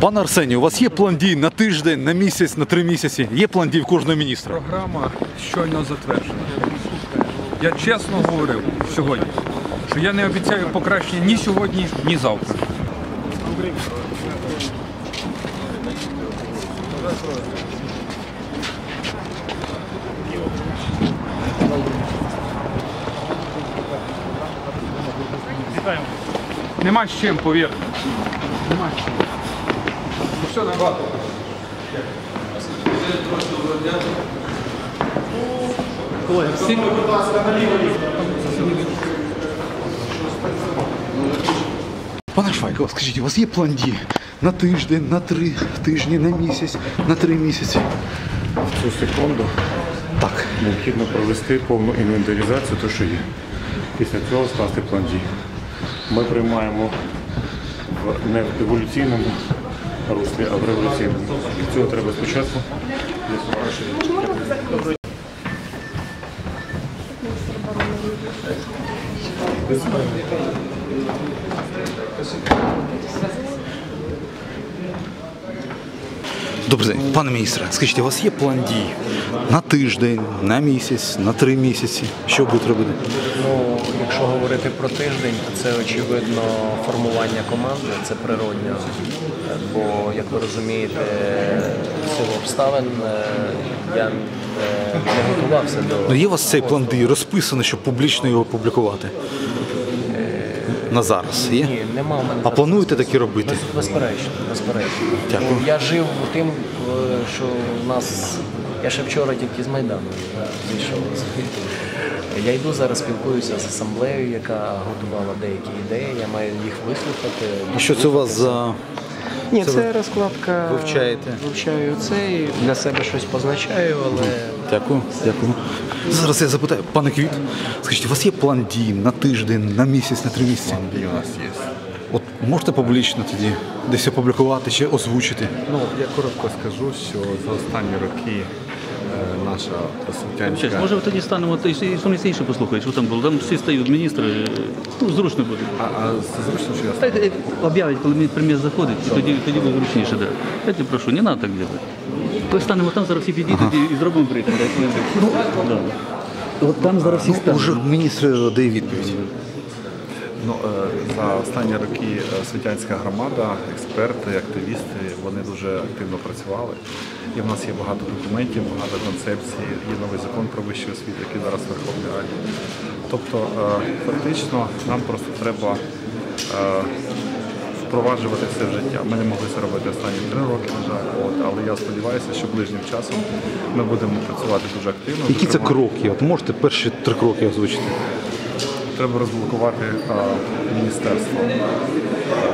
Пане Арсенію, у вас є план дій на тиждень, на місяць, на три місяці? Є план дій в кожного міністра? Програма щойно затверджена. Я чесно говорив сьогодні, що я не обіцяю покращення ні сьогодні, ні завтра. Нема з чим, повірте. Нема з чим. Все набагато. Пане Швайко, скажіть, у вас є план дій на тиждень, на три тижні, на місяць, на три місяці? В цю секунду Так. необхідно провести повну інвентаризацію, то що є. Після цього скласти план дій. Ми приймаємо в не в еволюційному руслі, а в революційному. Цього треба спочатку Добрий день, пане міністре, скажіть, у вас є план дій на тиждень, на місяць, на три місяці? Що будете робити? Ну, якщо говорити про тиждень, то це очевидно формування команди, це природньо. Е, Бо, як ви розумієте, силу обставин е, я е, не готувався до. Ну, є у вас цей план дій розписаний, щоб публічно його публікувати? На зараз є? ні, нема в мене. А плануєте такі робити? Безперечно, безперечно. Дякую. Я жив тим, е, що в нас. Я ще вчора тільки з Майдану зійшов. Я йду зараз, спілкуюся з асамблеєю, яка готувала деякі ідеї. Я маю їх вислухати. І що це у вас за Ні, Це це, ви розкладка. вивчаєте? Вивчаю це і для себе щось позначаю, але Дякую, дякую. Зараз я запитаю, пане Квіт, скажіть, у вас є план дій на тиждень, на місяць, на три місяці? План дій у нас є. От можете публічно тоді десь опублікувати чи озвучити? Ну, я коротко скажу, що за останні роки е, наша Честь, освітянська... може тоді станемо, і що інше послухаєш, що там було. Там всі стають міністри, ну, зручно буде. А, а це зручно, що я Так, е, об'явить, коли прем'єр заходить, і тоді, тоді буде зручніше. Да. Я тебе прошу, не треба так робити. Ми станемо там, зараз всі підійдуть і, і зробимо брифінг. Ну, да. От там зараз всі стануть. Уже міністр дає відповідь. Ну, е, за останні роки е, освітянська громада, експерти, активісти, вони дуже активно працювали. І в нас є багато документів, багато концепцій, є новий закон про вищу освіту, який зараз в Верховній Раді. Тобто, е, фактично, нам просто треба впроваджувати це в життя. Ми не могли це робити останні три роки, на жаль. От, але я сподіваюся, що ближнім часом ми будемо працювати дуже активно. Які це кроки? От можете перші три кроки озвучити? Треба розблокувати а, міністерство,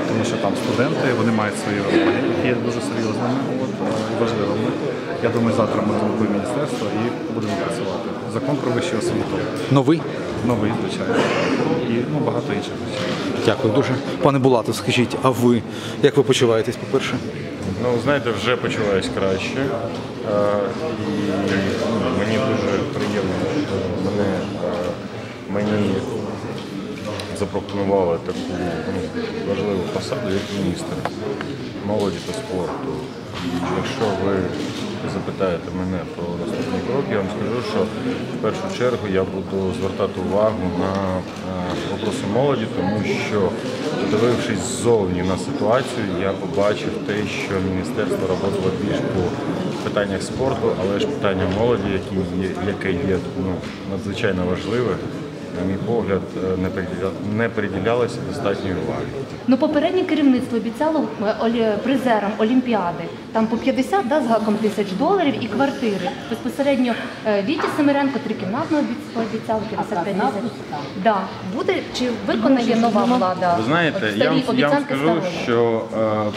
тому що там студенти, вони мають свої вимоги, які є дуже серйозними і важливими. Я думаю, завтра ми зробимо міністерство і будемо працювати. Закон про вищу освіту, Новий? новий, звичайно, і ну, багато інших речей. Дякую дуже. Пане Булато, скажіть, а ви як ви почуваєтесь, по-перше? Ну, знаєте, вже почуваюсь краще. Е, І ну, мені дуже приємно, що мене, е, мені запропонували таку ну, важливу посаду, як міністр молоді та спорту. Якщо ви запитаєте мене про наступні кроки, я вам скажу, що в першу чергу я буду звертати увагу на е, вопроси молоді, тому що подивившись ззовні на ситуацію, я побачив те, що міністерство працювало більш по питаннях спорту, але ж питання молоді, які є, яке є ну, надзвичайно важливе, на мій погляд, е, не приділя- не приділялося достатньої уваги. Ну, попереднє керівництво обіцяло е, олі- призерам Олімпіади там по 50 да, з гаком тисяч доларів і квартири. Безпосередньо е, Віті Семиренко трикімнатну обіц- пообіцяв 55 тисяч. Да. Буде чи виконає нова влада? Ви знаєте, я вам, я вам скажу, старої? що е,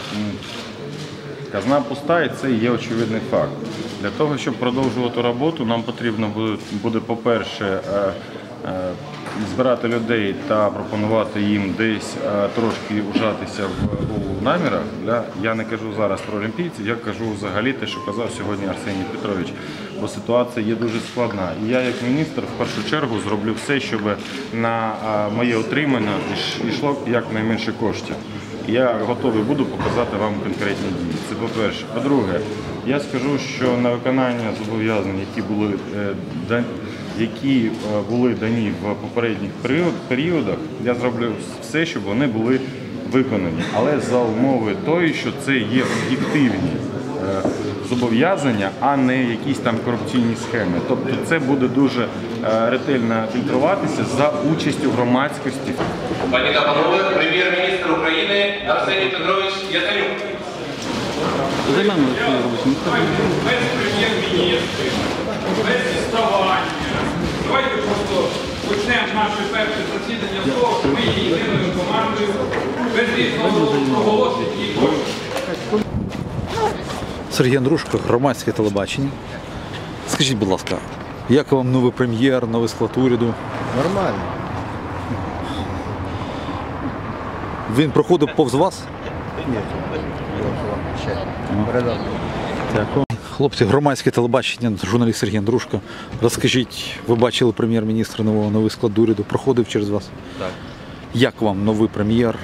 казна пуста і це є очевидний факт. Для того, щоб продовжувати роботу, нам потрібно буде, буде по-перше, е, збирати людей та пропонувати їм десь е, трошки ужатися в, намірах. Да? Я не кажу зараз про олімпійців, я кажу взагалі те, що казав сьогодні Арсеній Петрович, бо ситуація є дуже складна. І я, як міністр, в першу чергу зроблю все, щоб на е, моє отримання йшло якнайменше коштів. я готовий буду показати вам конкретні дії. Це по-перше. По-друге, я скажу, що на виконання зобов'язань, які були е, які е, були дані в попередніх періодах, я зроблю все, щоб вони були виконані. Але за умови тої, що це є об'єктивні е, зобов'язання, а не якісь там корупційні схеми. Тобто це буде дуже е, ретельно фільтруватися за участю громадськості. Пані та панове, прем'єр-міністр України Арсеній Петрович Яценюк. Займаємо своє наше перше засідання того, що ми є єдиною командою, без різного проголошень і. Сергій Андрушко, громадське телебачення. Скажіть, будь ласка, як вам новий прем'єр, новий склад уряду? Нормально. Він проходив повз вас? Передав. Дякую. Хлопці, громадське телебачення, журналіст Сергій Андрушко. Розкажіть, ви бачили прем'єр-міністра нового, новий склад уряду, проходив через вас? Так. Як вам новий прем'єр,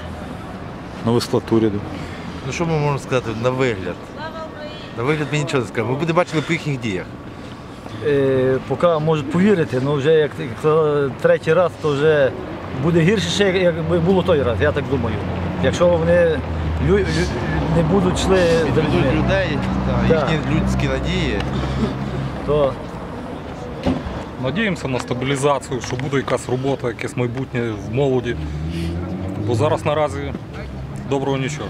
новий склад уряду? Ну що ми можемо сказати на вигляд? На вигляд ми нічого не скажемо. Ми буде бачили по їхніх діях. Е, поки можуть повірити, але вже як, як третій раз, то вже буде гірше, ще, як- якби було той раз, я так думаю. Якщо вони не будуть йшли Підведуть людей, та, Так. їхні людські надії. то Надіємося на стабілізацію, що буде якась робота, якесь майбутнє в молоді. Бо зараз наразі доброго нічого.